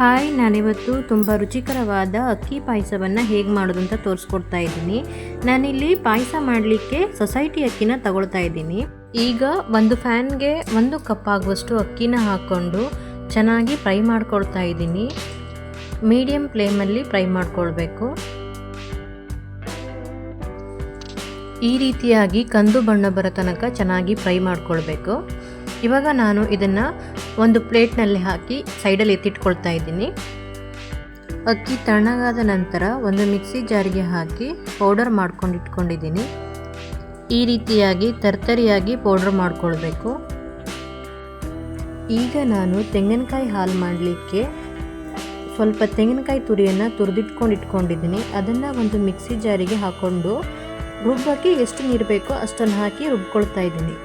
Hi, ನಾನಿವತ್ತು ತುಂಬ ರುಚಿಕರವಾದ ಅಕ್ಕಿ ಪಾಯಸವನ್ನು ಹೇಗೆ ಮಾಡೋದು ಅಂತ ತೋರಿಸ್ಕೊಡ್ತಾ ಇದ್ದೀನಿ. ನಾನಿಲ್ಲಿ ಪಾಯಸ ಮಾಡಲಿಕ್ಕೆ ಸೊಸೈಟಿ ಅಕ್ಕಿನ ತಗೊಳ್ತಾ ಇದ್ದೀನಿ. ಈಗ ಒಂದು ಫ್ಯಾನ್ಗೆ ಒಂದು ಕಪ್ ಆಗುವಷ್ಟು ಅಕ್ಕಿನ ಹಾಕ್ಕೊಂಡು ಚೆನ್ನಾಗಿ ಫ್ರೈ ಮಾಡ್ಕೊಳ್ತಾ ಇದ್ದೀನಿ. ಮೀಡಿಯಮ್ ಫ್ಲೇಮಲ್ಲಿ ಫ್ರೈ ಮಾಡ್ಕೊಳ್ಬೇಕು. ಈ ರೀತಿಯಾಗಿ ಕಂದು ಬಣ್ಣ ಬರೋ ತನಕ ಚೆನ್ನಾಗಿ ಫ್ರೈ ಮಾಡ್ಕೊಳ್ಬೇಕು. ಇವಾಗ ನಾನು ಇದನ್ನು ಒಂದು ಪ್ಲೇಟ್ನಲ್ಲಿ ಹಾಕಿ ಸೈಡಲ್ಲಿ ಎತ್ತಿಟ್ಕೊಳ್ತಾ ಇದ್ದೀನಿ. ಅಕ್ಕಿ ತಣ್ಣಗಾದ ನಂತರ ಒಂದು ಮಿಕ್ಸಿ ಜಾರಿಗೆ ಹಾಕಿ ಪೌಡರ್ ಮಾಡ್ಕೊಂಡು ಇಟ್ಕೊಂಡಿದ್ದೀನಿ. ಈ ರೀತಿಯಾಗಿ ತರ್ತರಿಯಾಗಿ ಪೌಡರ್ ಮಾಡ್ಕೊಳ್ಬೇಕು. ಈಗ ನಾನು ತೆಂಗಿನಕಾಯಿ ಹಾಲು ಮಾಡಲಿಕ್ಕೆ ಸ್ವಲ್ಪ ತೆಂಗಿನಕಾಯಿ ತುರಿಯನ್ನು ತುರಿದಿಟ್ಕೊಂಡು ಇಟ್ಕೊಂಡಿದ್ದೀನಿ. ಅದನ್ನು ಒಂದು ಮಿಕ್ಸಿ ಜಾರಿಗೆ ಹಾಕ್ಕೊಂಡು ರುಬ್ಬಕ್ಕೆ ಎಷ್ಟು ನೀರು ಬೇಕೋ ಅಷ್ಟನ್ನು ಹಾಕಿ ರುಬ್ಕೊಳ್ತಾ ಇದ್ದೀನಿ.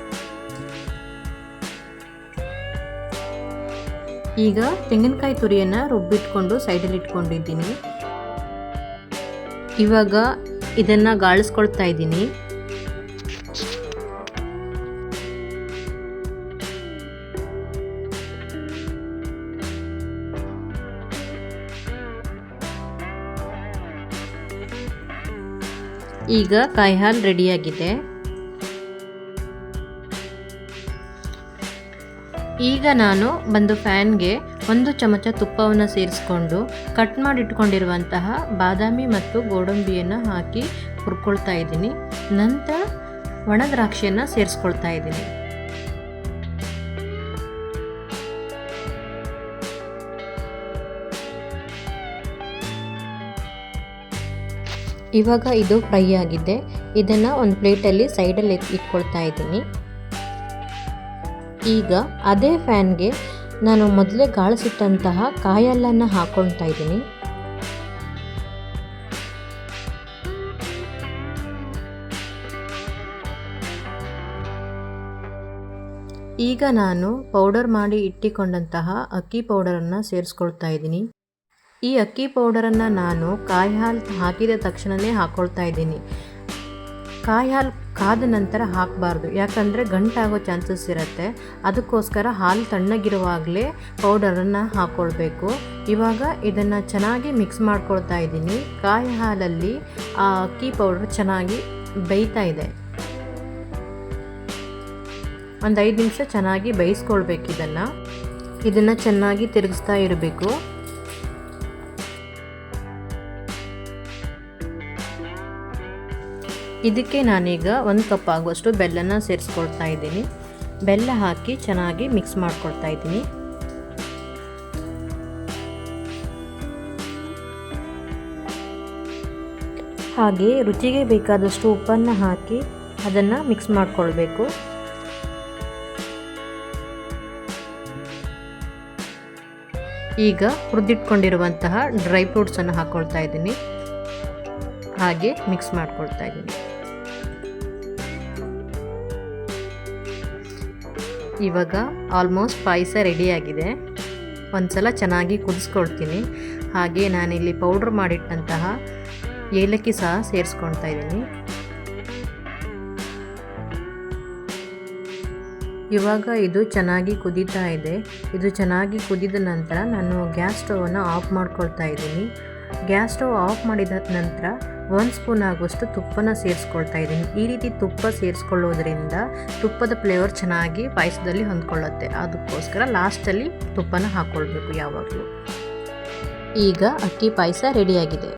ಈಗ ತೆಂಗಿನಕಾಯಿ ತುರಿಯನ್ನು ರುಬ್ಬಿಟ್ಕೊಂಡು ಸೈಡಲ್ಲಿ ಇಟ್ಕೊಂಡಿದ್ದೀನಿ. ಇವಾಗ ಇದನ್ನು ಗಾಳಿಸ್ಕೊಳ್ತಾ ಇದ್ದೀನಿ. ಈಗ ಕಾಯಿ ಹಾಲು ರೆಡಿಯಾಗಿದೆ. ಈಗ ನಾನು ಒಂದು ಫ್ಯಾನ್ಗೆ ಒಂದು ಚಮಚ ತುಪ್ಪವನ್ನು ಸೇರಿಸ್ಕೊಂಡು ಕಟ್ ಮಾಡಿಟ್ಕೊಂಡಿರುವಂತಹ ಬಾದಾಮಿ ಮತ್ತು ಗೋಡಂಬಿಯನ್ನು ಹಾಕಿ ಹುರ್ಕೊಳ್ತಾ ಇದ್ದೀನಿ. ನಂತರ ಒಣ ದ್ರಾಕ್ಷಿಯನ್ನು ಸೇರಿಸ್ಕೊಳ್ತಾ ಇದ್ದೀನಿ. ಇವಾಗ ಇದು ಫ್ರೈ ಆಗಿದೆ. ಇದನ್ನು ಒಂದು ಪ್ಲೇಟಲ್ಲಿ ಸೈಡಲ್ಲಿ ಇಟ್ಕೊಳ್ತಾ ಇದ್ದೀನಿ. ಈಗ ಅದೇ ಫ್ಯಾನ್ಗೆ ನಾನು ಮೊದಲೇ ಗಾಳಿಸಿಟ್ಟಂತಹ ಕಾಯಲ್ಲನ್ನು ಹಾಕ್ಕೊಳ್ತಾ ಇದ್ದೀನಿ. ಈಗ ನಾನು ಪೌಡರ್ ಮಾಡಿ ಇಟ್ಟಿಕೊಂಡಂತಹ ಅಕ್ಕಿ ಪೌಡರನ್ನು ಸೇರಿಸ್ಕೊಳ್ತಾ ಇದ್ದೀನಿ. ಈ ಅಕ್ಕಿ ಪೌಡರನ್ನು ನಾನು ಕಾಯಿ ಹಾಲು ಹಾಕಿದ ತಕ್ಷಣವೇ ಹಾಕ್ಕೊಳ್ತಾ ಇದ್ದೀನಿ. ಕಾಯಿ ಹಾಲು ಕಾದ ನಂತರ ಹಾಕಬಾರ್ದು. ಯಾಕಂದರೆ ಗಂಟಾಗೋ ಚಾನ್ಸಸ್ ಇರುತ್ತೆ. ಅದಕ್ಕೋಸ್ಕರ ಹಾಲು ತಣ್ಣಗಿರುವಾಗಲೇ ಪೌಡರನ್ನು ಹಾಕ್ಕೊಳ್ಬೇಕು ಇವಾಗ ಇದನ್ನು ಚೆನ್ನಾಗಿ ಮಿಕ್ಸ್ ಮಾಡ್ಕೊಳ್ತಾ ಇದ್ದೀನಿ. ಕಾಯಿ ಹಾಲಲ್ಲಿ ಆ ಅಕ್ಕಿ ಪೌಡರ್ ಚೆನ್ನಾಗಿ ಬೇಯ್ತಾ ಇದೆ. ಒಂದು ಐದು ನಿಮಿಷ ಚೆನ್ನಾಗಿ ಬೇಯಿಸ್ಕೊಳ್ಬೇಕು ಇದನ್ನು. ಇದನ್ನು ಚೆನ್ನಾಗಿ ತಿರುಗಿಸ್ತಾ ಇರಬೇಕು. ಇದಕ್ಕೆ ನಾನೀಗ ಒಂದು ಕಪ್ ಆಗುವಷ್ಟು ಬೆಲ್ಲನ ಸೇರಿಸ್ಕೊಳ್ತಾ ಇದ್ದೀನಿ. ಬೆಲ್ಲ ಹಾಕಿ ಚೆನ್ನಾಗಿ ಮಿಕ್ಸ್ ಮಾಡ್ಕೊಳ್ತಾ ಇದ್ದೀನಿ. ಹಾಗೆ ರುಚಿಗೆ ಬೇಕಾದಷ್ಟು ಉಪ್ಪನ್ನು ಹಾಕಿ ಅದನ್ನು ಮಿಕ್ಸ್ ಮಾಡಿಕೊಳ್ಬೇಕು. ಈಗ ಹುರಿದಿಟ್ಕೊಂಡಿರುವಂತಹ ಡ್ರೈ ಫ್ರೂಟ್ಸನ್ನು ಹಾಕ್ಕೊಳ್ತಾ ಇದ್ದೀನಿ. ಹಾಗೆ ಮಿಕ್ಸ್ ಮಾಡ್ಕೊಳ್ತಾ ಇದ್ದೀನಿ. ಇವಾಗ ಆಲ್ಮೋಸ್ಟ್ ಪಾಯಸ ರೆಡಿಯಾಗಿದೆ ಒಂದ್ಸಲ ಚೆನ್ನಾಗಿ ಕುದಿಸ್ಕೊಳ್ತೀನಿ. ಹಾಗೆ ನಾನಿಲ್ಲಿ ಪೌಡ್ರ್ ಮಾಡಿಟ್ಟಂತಹ ಏಲಕ್ಕಿ ಸಹ ಸೇರಿಸ್ಕೊಳ್ತಾ ಇದ್ದೀನಿ. ಇವಾಗ ಇದು ಚೆನ್ನಾಗಿ ಕುದೀತಾ ಇದೆ. ಇದು ಚೆನ್ನಾಗಿ ಕುದಿದ ನಂತರ ನಾನು ಗ್ಯಾಸ್ ಸ್ಟವನ್ನು ಆಫ್ ಮಾಡ್ಕೊಳ್ತಾ ಇದ್ದೀನಿ. ಗ್ಯಾಸ್ ಸ್ಟವ್ ಆಫ್ ಮಾಡಿದ ನಂತರ ಒಂದು ಸ್ಪೂನ್ ಆಗುವಷ್ಟು ತುಪ್ಪನ ಸೇರಿಸ್ಕೊಳ್ತಾ ಇದ್ದೀನಿ. ಈ ರೀತಿ ತುಪ್ಪ ಸೇರಿಸ್ಕೊಳ್ಳೋದ್ರಿಂದ ತುಪ್ಪದ ಫ್ಲೇವರ್ ಚೆನ್ನಾಗಿ ಪಾಯಸದಲ್ಲಿ ಹೊಂದ್ಕೊಳ್ಳುತ್ತೆ. ಅದಕ್ಕೋಸ್ಕರ ಲಾಸ್ಟಲ್ಲಿ ತುಪ್ಪನ ಹಾಕ್ಕೊಳ್ಬೇಕು ಯಾವಾಗಲೂ. ಈಗ ಅಕ್ಕಿ ಪಾಯಸ ರೆಡಿಯಾಗಿದೆ